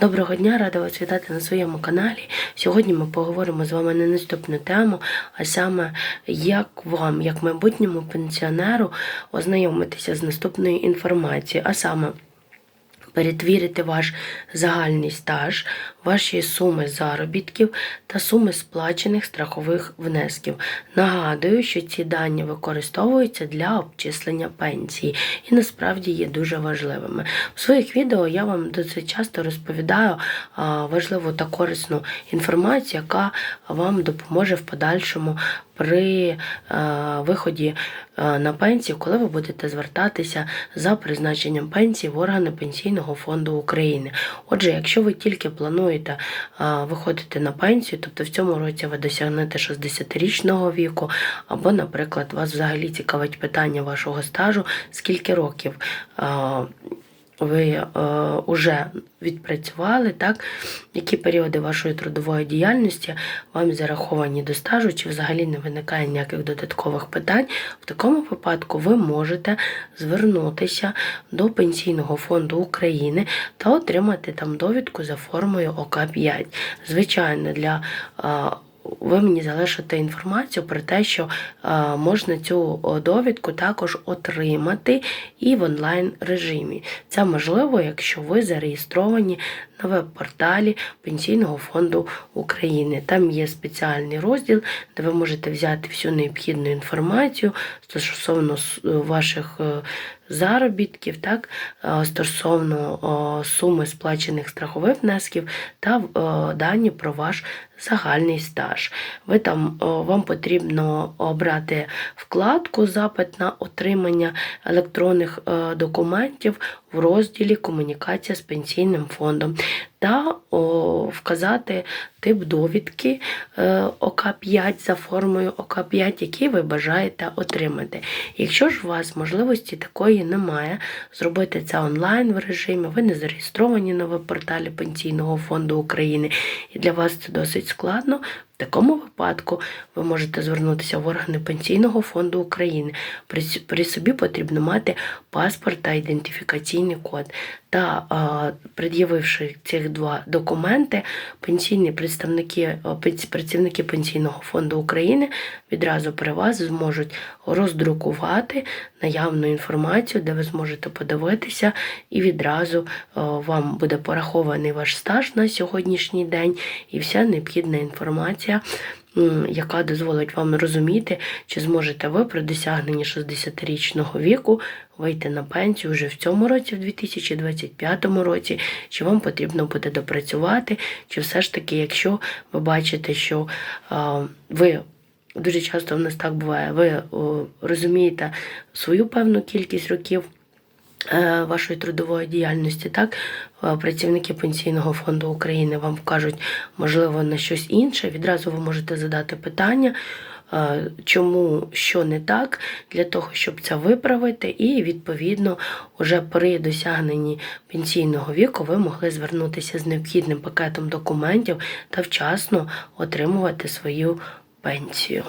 Доброго дня, рада вас вітати на своєму каналі. Сьогодні ми поговоримо з вами на наступну тему, а саме як вам, як майбутньому пенсіонеру, ознайомитися з наступною інформацією, а саме перетвірити ваш загальний стаж, ваші суми заробітків та суми сплачених страхових внесків. Нагадую, що ці дані використовуються для обчислення пенсії і насправді є дуже важливими. В своїх відео я вам досить часто розповідаю важливу та корисну інформацію, яка вам допоможе в подальшому при е, виході е, на пенсію, коли ви будете звертатися за призначенням пенсії в органи Пенсійного фонду України. Отже, якщо ви тільки плануєте е, виходити на пенсію, тобто в цьому році ви досягнете 60-річного віку, або, наприклад, вас взагалі цікавить питання вашого стажу, скільки років. Е, ви е, вже відпрацювали, так? які періоди вашої трудової діяльності вам зараховані до стажу, чи взагалі не виникає ніяких додаткових питань. В такому випадку ви можете звернутися до Пенсійного фонду України та отримати там довідку за формою ОК5. Звичайно, для е, ви мені залишите інформацію про те, що е, можна цю довідку також отримати і в онлайн режимі. Це можливо, якщо ви зареєстровані на веб-порталі Пенсійного фонду України. Там є спеціальний розділ, де ви можете взяти всю необхідну інформацію стосовно ваших е, заробітків, так, е, стосовно суми сплачених страхових внесків та дані про ваш загальний стаж. Ви там, вам потрібно обрати вкладку Запит на отримання електронних е, документів в розділі Комунікація з пенсійним фондом та вказати тип довідки е, ОК5 за формою ОК5, який ви бажаєте отримати. Якщо ж у вас можливості такої немає, зробити це онлайн в режимі, ви не зареєстровані на веб-порталі Пенсійного фонду України, і для вас це досить складно. В такому випадку ви можете звернутися в органи Пенсійного фонду України. При, при собі потрібно мати паспорт та ідентифікаційний код. Та а, пред'явивши ці два документи, пенсійні представники, працівники Пенсійного фонду України відразу при вас зможуть роздрукувати наявну інформацію, де ви зможете подивитися, і відразу а, вам буде порахований ваш стаж на сьогоднішній день і вся необхідна інформація. М, Яка дозволить вам розуміти, чи зможете ви при досягненні 60-річного віку вийти на пенсію вже в цьому році, в 2025 році, чи вам потрібно буде допрацювати, чи все ж таки, якщо ви бачите, що ви дуже часто в нас так буває, ви о, розумієте свою певну кількість років. Е, Вашої трудової діяльності, так Е, працівники пенсійного фонду України вам вкажуть, можливо, на щось інше. Відразу ви можете задати питання, е, чому що не так, для того, щоб це виправити, і відповідно уже при досягненні пенсійного віку ви могли звернутися з необхідним пакетом документів та вчасно отримувати свою пенсію.